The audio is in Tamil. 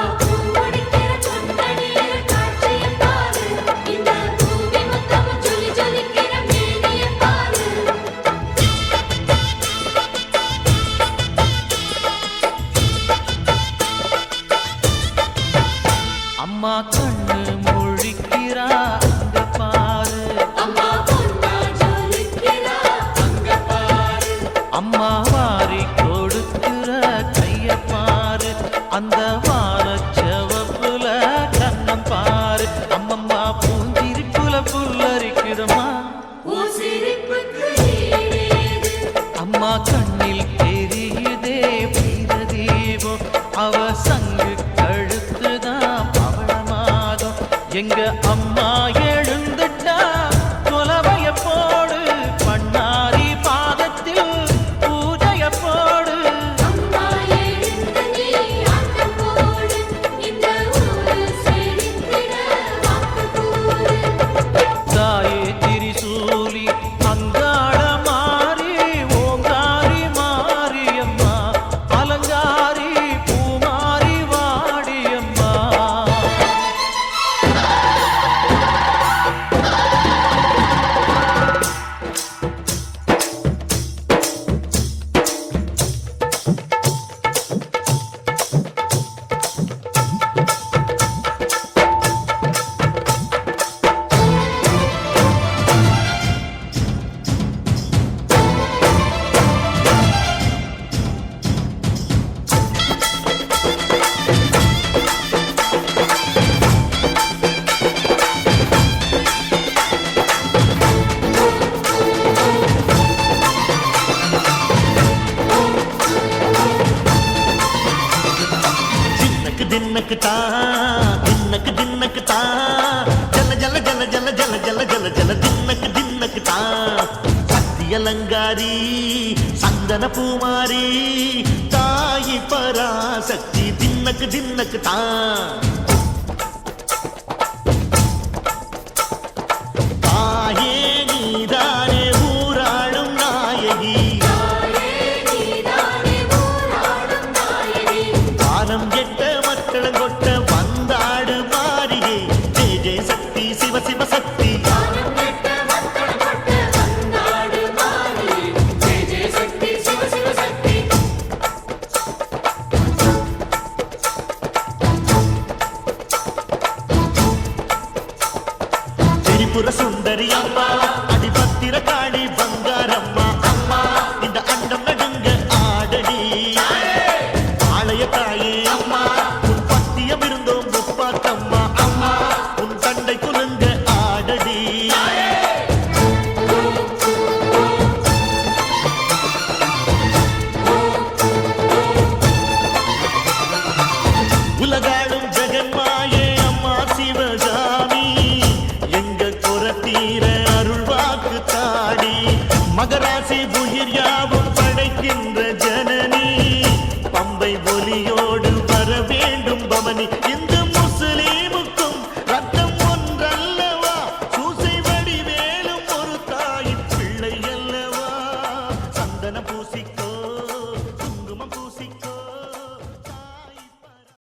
Oh. తిన్నకుతా తిన్నకు తిన్నకుతా జల జల జల జల జల జల జల జల తిన్నకు తిన్నకుతా సత్యలంగారి సందన పూమారి తాయి పరాశక్తి తిన్నకు తిన్నకుతా பெரியம்மா அடிபத்திர காளி பங்காரம்மா. அம்மா இந்த அண்டம் நடுங்க ஆடடி. ஆலய தாயே அம்மா. உன் பத்தியம் இருந்தோம் முப்பாத்தம்மா. அம்மா உன் தண்டை குலுங்க ஆடடி. உலகாளு